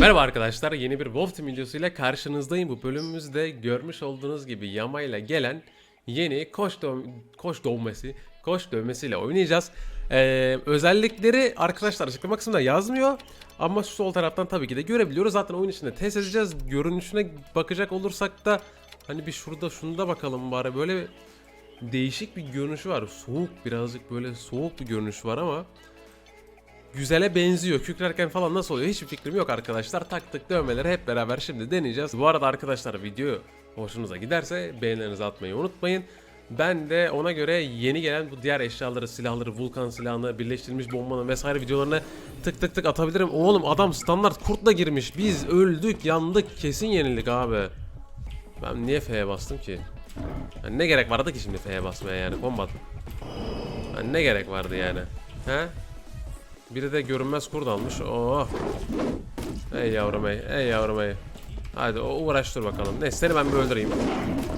Merhaba arkadaşlar, yeni bir Wolf videosuyla karşınızdayım. Bu bölümümüzde görmüş olduğunuz gibi yamayla gelen yeni koş, dö- koş dövmesi, koş dövmesiyle oynayacağız. Ee, özellikleri arkadaşlar açıklama kısmında yazmıyor. Ama şu sol taraftan tabii ki de görebiliyoruz. Zaten oyun içinde test edeceğiz. Görünüşüne bakacak olursak da hani bir şurada şunu da bakalım bari. Böyle değişik bir görünüşü var. Soğuk birazcık böyle soğuk bir görünüş var ama güzele benziyor. Kükrerken falan nasıl oluyor hiçbir fikrim yok arkadaşlar. Taktık dövmeleri hep beraber şimdi deneyeceğiz. Bu arada arkadaşlar video hoşunuza giderse beğenilerinizi atmayı unutmayın. Ben de ona göre yeni gelen bu diğer eşyaları, silahları, vulkan silahını, birleştirilmiş bombanın vesaire videolarını tık tık tık atabilirim. Oğlum adam standart kurtla girmiş. Biz öldük, yandık, kesin yenildik abi. Ben niye F'ye bastım ki? Yani ne gerek vardı ki şimdi F'ye basmaya yani combat? Yani ne gerek vardı yani? He? Biri de görünmez kurt almış. Oh. Ey yavrum ey. Ey yavrum ey. Hadi o uğraş dur bakalım. Neyse seni ben bir öldüreyim.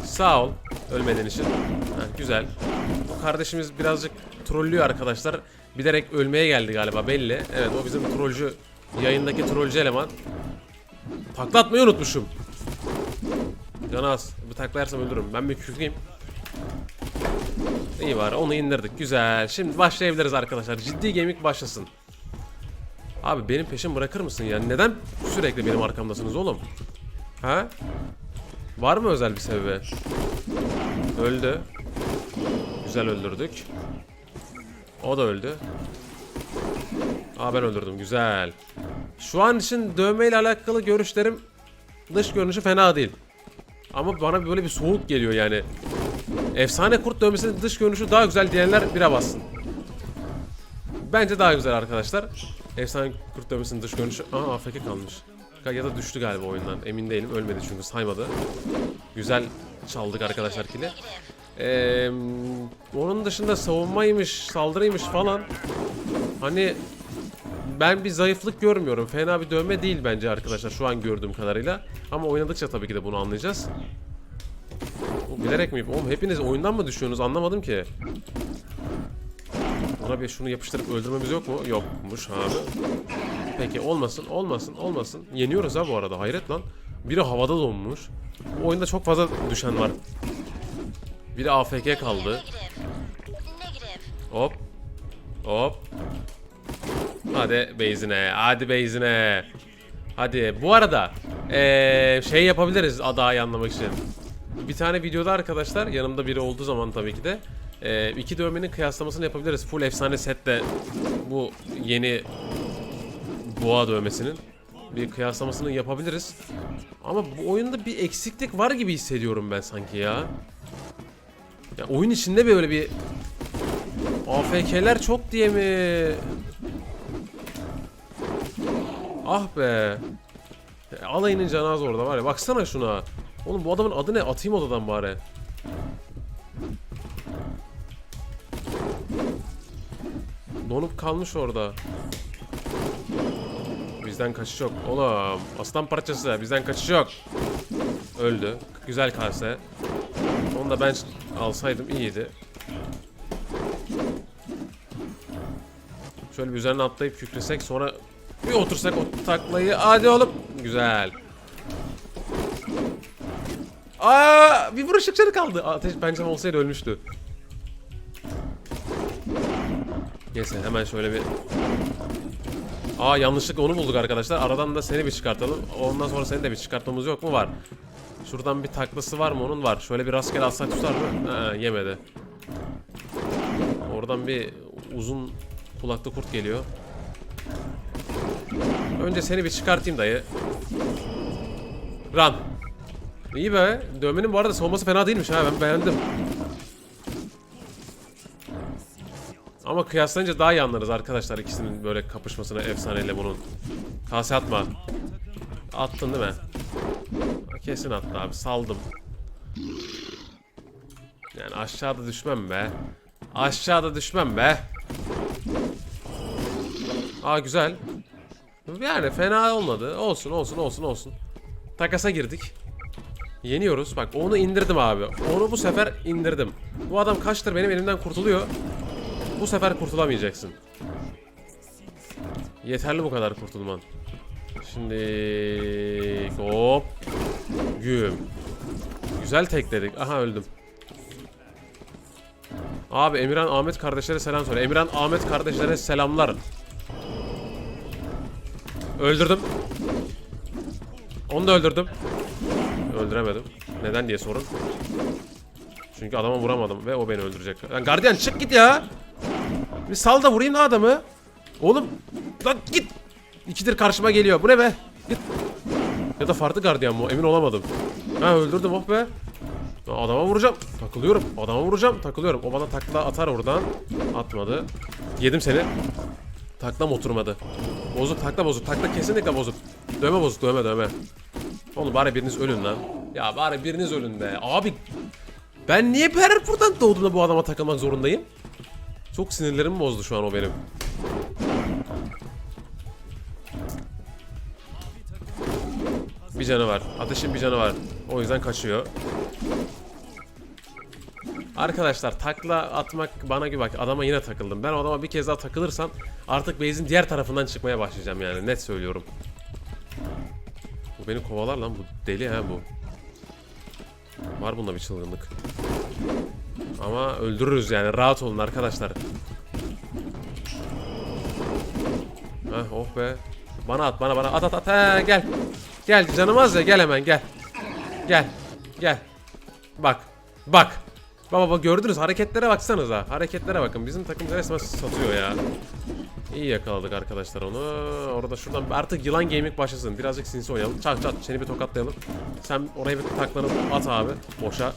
Sağ ol. Ölmediğin için. Ha, güzel. Bu kardeşimiz birazcık trollüyor arkadaşlar. Bilerek ölmeye geldi galiba belli. Evet o bizim trollcü yayındaki trollcü eleman. Takla atmayı unutmuşum. Canı az. Bu takla yersem ölürüm. Ben bir kükreyim. İyi var onu indirdik güzel. Şimdi başlayabiliriz arkadaşlar. Ciddi gemik başlasın. Abi benim peşim bırakır mısın ya? Neden sürekli benim arkamdasınız oğlum? Ha? Var mı özel bir sebebi? Öldü. Güzel öldürdük. O da öldü. Aa ben öldürdüm güzel. Şu an için dövmeyle alakalı görüşlerim dış görünüşü fena değil. Ama bana böyle bir soğuk geliyor yani. Efsane kurt dövmesinin dış görünüşü daha güzel diyenler bire bassın. Bence daha güzel arkadaşlar. Efsane kurt dövmesinin dış görünüşü... Aa AFK kalmış. Ya da düştü galiba oyundan. Emin değilim. Ölmedi çünkü saymadı. Güzel çaldık arkadaşlar kili. Ee, onun dışında savunmaymış, saldırıymış falan. Hani ben bir zayıflık görmüyorum. Fena bir dövme değil bence arkadaşlar şu an gördüğüm kadarıyla. Ama oynadıkça tabii ki de bunu anlayacağız. Bilerek mi? Oğlum hepiniz oyundan mı düşüyorsunuz anlamadım ki. Ona bir şunu yapıştırıp öldürmemiz yok mu? Yokmuş abi. Peki olmasın olmasın olmasın. Yeniyoruz ha bu arada hayret lan. Biri havada donmuş. Bu oyunda çok fazla düşen var. Biri AFK kaldı. Hop. Hop. Hadi base'ine. Hadi base'ine. Hadi. Bu arada ee, şey yapabiliriz daha anlamak için. Bir tane videoda arkadaşlar yanımda biri olduğu zaman tabii ki de ee, iki dövmenin kıyaslamasını yapabiliriz. Full efsane sette bu yeni boğa dövmesinin bir kıyaslamasını yapabiliriz. Ama bu oyunda bir eksiklik var gibi hissediyorum ben sanki ya. Ya oyun içinde böyle bir AFK'ler çok diye mi? Ah be. E, Alayının canı az orada var ya. Baksana şuna. Oğlum bu adamın adı ne? Atayım odadan bari. Donup kalmış orada. Bizden kaçış yok. Oğlum aslan parçası bizden kaçış yok. Öldü. Güzel kase. Onu da ben alsaydım iyiydi. Şöyle bir üzerine atlayıp kükresek sonra bir otursak o taklayı. Hadi oğlum. Güzel. Aa, bir vuruş canı kaldı. Ateş pencere olsaydı ölmüştü. Neyse hemen şöyle bir Aa yanlışlıkla onu bulduk arkadaşlar. Aradan da seni bir çıkartalım. Ondan sonra seni de bir çıkartmamız yok mu? Var. Şuradan bir taklası var mı? Onun var. Şöyle bir rastgele atsak tutar mı? Ha, yemedi. Oradan bir uzun kulaklı kurt geliyor. Önce seni bir çıkartayım dayı. Run. İyi be. Dövmenin bu arada savunması fena değilmiş ha. Ben beğendim. Kıyaslayınca daha iyi anlarız arkadaşlar ikisinin böyle kapışmasını efsaneyle bunun. Kase atma. Attın değil mi? Kesin attı abi saldım. Yani aşağıda düşmem be. Aşağıda düşmem be. Aa güzel. Yani fena olmadı. Olsun olsun olsun olsun. Takasa girdik. Yeniyoruz. Bak onu indirdim abi. Onu bu sefer indirdim. Bu adam kaçtır benim elimden kurtuluyor. Bu sefer kurtulamayacaksın. Yeterli bu kadar kurtulman. Şimdi hop. Güm. Güzel tekledik. Aha öldüm. Abi Emirhan Ahmet kardeşlere selam söyle. Emirhan Ahmet kardeşlere selamlar. Öldürdüm. Onu da öldürdüm. Öldüremedim. Neden diye sorun. Çünkü adama vuramadım ve o beni öldürecek. Lan gardiyan çık git ya. Bir sal da vurayım da adamı. Oğlum lan git. İkidir karşıma geliyor. Bu ne be? Git. Ya da farklı gardiyan mı? Emin olamadım. Ha öldürdüm oh be. Adama vuracağım. Takılıyorum. Adama vuracağım. Takılıyorum. O bana takla atar oradan. Atmadı. Yedim seni. Taklam oturmadı. Bozuk takla bozuk. Takla kesinlikle bozuk. Dövme bozuk dövme dövme. Oğlum bari biriniz ölün lan. Ya bari biriniz ölün be. Abi ben niye her buradan doğduğumda bu adama takılmak zorundayım? Çok sinirlerim bozdu şu an o benim. Bir canı var. Ateşin bir canı var. O yüzden kaçıyor. Arkadaşlar takla atmak bana gibi bak adama yine takıldım. Ben adama bir kez daha takılırsam artık base'in diğer tarafından çıkmaya başlayacağım yani net söylüyorum. Bu beni kovalar lan bu deli ha bu. Var bunda bir çılgınlık. Ama öldürürüz yani rahat olun arkadaşlar. Heh oh be. Bana at bana bana at at at he gel. Gel canım az ya gel hemen gel. Gel. Gel. Bak. Bak. Baba bak gördünüz hareketlere baksanıza. Hareketlere bakın. Bizim takım resmen satıyor ya. İyi yakaladık arkadaşlar onu. Orada şuradan artık yılan gaming başlasın. Birazcık sinsi oynayalım. Çat çat seni bir tokatlayalım. Sen oraya bir taklanıp at abi. Boşa.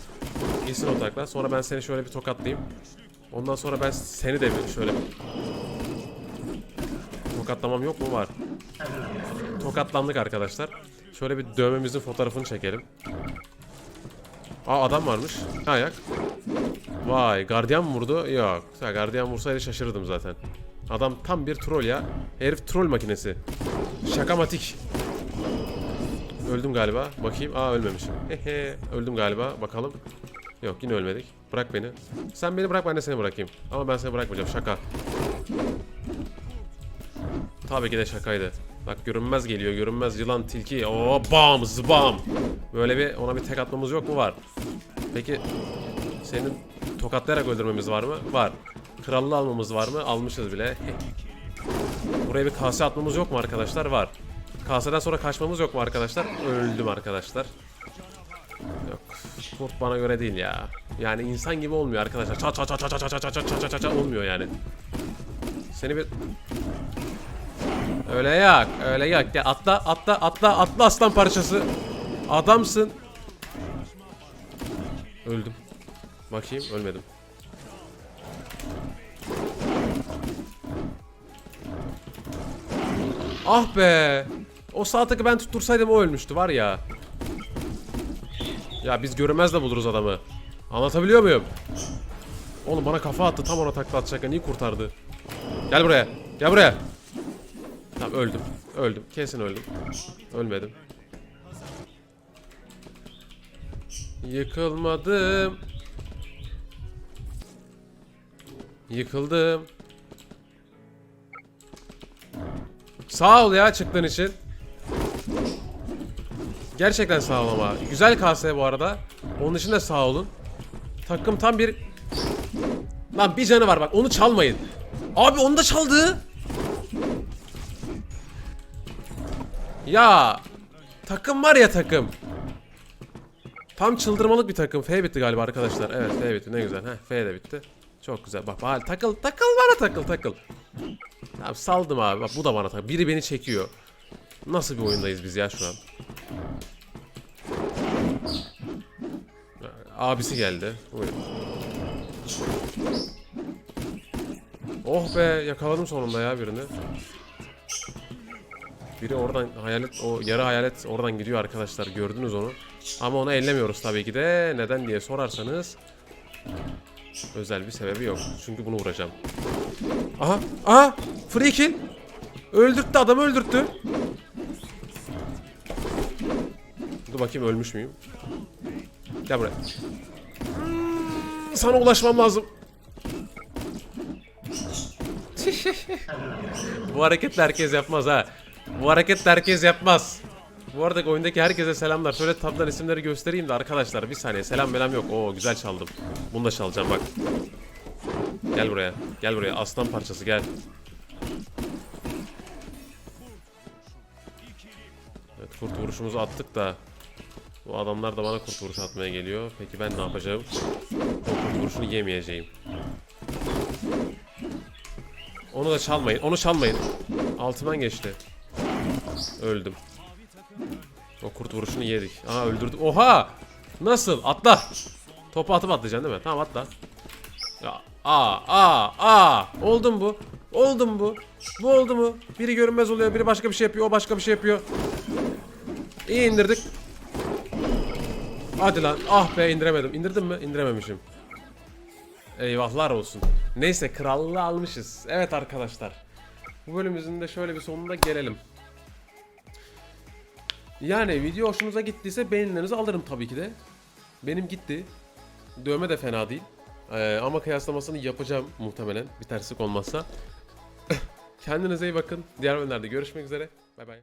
Gitsin o takla. Sonra ben seni şöyle bir tokatlayayım. Ondan sonra ben seni de bir şöyle. Tokatlamam yok mu? Var. Tokatlandık arkadaşlar. Şöyle bir dövmemizin fotoğrafını çekelim. Aa adam varmış. Ayak. Vay gardiyan mı vurdu? Yok. Ha, gardiyan vursaydı şaşırırdım zaten. Adam tam bir troll ya. Herif troll makinesi. Şakamatik. Öldüm galiba. Bakayım. Aa ölmemişim. Hehe. Öldüm galiba. Bakalım. Yok yine ölmedik. Bırak beni. Sen beni bırak ben de seni bırakayım. Ama ben seni bırakmayacağım. Şaka. Tabii ki de şakaydı. Bak görünmez geliyor. Görünmez yılan tilki. Oo bam zbam. Böyle bir ona bir tek atmamız yok mu? Var. Peki senin tokatlayarak öldürmemiz var mı? Var. Krallığı almamız var mı? Almışız bile. Buraya bir kase atmamız yok mu arkadaşlar? Var. Kaseden sonra kaçmamız yok mu arkadaşlar? Öldüm arkadaşlar. Yok. Kurt bana göre değil ya. Yani insan gibi olmuyor arkadaşlar. Ça ça ça ça ça ça ça ça ça ça ça ça olmuyor yani. Seni bir Öyle yak, öyle yak. Gel atla, atla, atla, atla aslan parçası. Adamsın. Öldüm. Bakayım, ölmedim. Ah be. O sağ tıkı ben tuttursaydım o ölmüştü var ya. Ya biz görünmez de buluruz adamı. Anlatabiliyor muyum? Oğlum bana kafa attı tam ona takla atacakken iyi kurtardı. Gel buraya. Gel buraya. Tamam öldüm. Öldüm. Kesin öldüm. Ölmedim. Yıkılmadım. Yıkıldım. Sağ ol ya çıktığın için. Gerçekten sağ ol ama. Güzel kase bu arada. Onun için de sağ olun. Takım tam bir... Lan bir canı var bak onu çalmayın. Abi onu da çaldı. Ya takım var ya takım. Tam çıldırmalık bir takım. F bitti galiba arkadaşlar. Evet F bitti ne güzel. Heh, F de bitti. Çok güzel. Bak bak takıl takıl bana takıl takıl. Tamam saldım abi. Bak bu da bana takıl. Biri beni çekiyor. Nasıl bir oyundayız biz ya şu an? Abisi geldi. Buyurun. Oh be yakaladım sonunda ya birini. Biri oradan hayalet o yarı hayalet oradan gidiyor arkadaşlar gördünüz onu. Ama onu ellemiyoruz tabii ki de. Neden diye sorarsanız özel bir sebebi yok. Çünkü bunu vuracağım. Aha! Aha! Free kill! Öldürttü adamı öldürttü. Dur bakayım ölmüş müyüm? Gel buraya. Sana ulaşmam lazım. Bu hareketleri herkes yapmaz ha. Bu hareket de herkes yapmaz. Bu arada oyundaki herkese selamlar. Şöyle tabdan isimleri göstereyim de arkadaşlar bir saniye. Selam melam yok. Oo güzel çaldım. Bunu da çalacağım bak. Gel buraya. Gel buraya. Aslan parçası gel. Evet kurt vuruşumuzu attık da bu adamlar da bana kurt vuruşu atmaya geliyor. Peki ben ne yapacağım? Kurt vuruşunu yemeyeceğim. Onu da çalmayın. Onu çalmayın. Altından geçti. Öldüm. O kurt vuruşunu yedik. Aa öldürdüm. Oha! Nasıl? Atla. Topu atıp atlayacaksın değil mi? Tamam atla. Ya, aa, aa, aa. Oldu mu bu? Oldu mu bu? Bu oldu mu? Biri görünmez oluyor, biri başka bir şey yapıyor, o başka bir şey yapıyor. İyi indirdik. Hadi lan. Ah be indiremedim. İndirdim mi? İndirememişim. Eyvahlar olsun. Neyse krallığı almışız. Evet arkadaşlar. Bu bölümümüzün de şöyle bir sonuna gelelim. Yani video hoşunuza gittiyse beğenilerinizi alırım tabii ki de. Benim gitti. Dövme de fena değil. Ee, ama kıyaslamasını yapacağım muhtemelen. Bir terslik olmazsa. Kendinize iyi bakın. Diğer bölümlerde görüşmek üzere. Bay bay.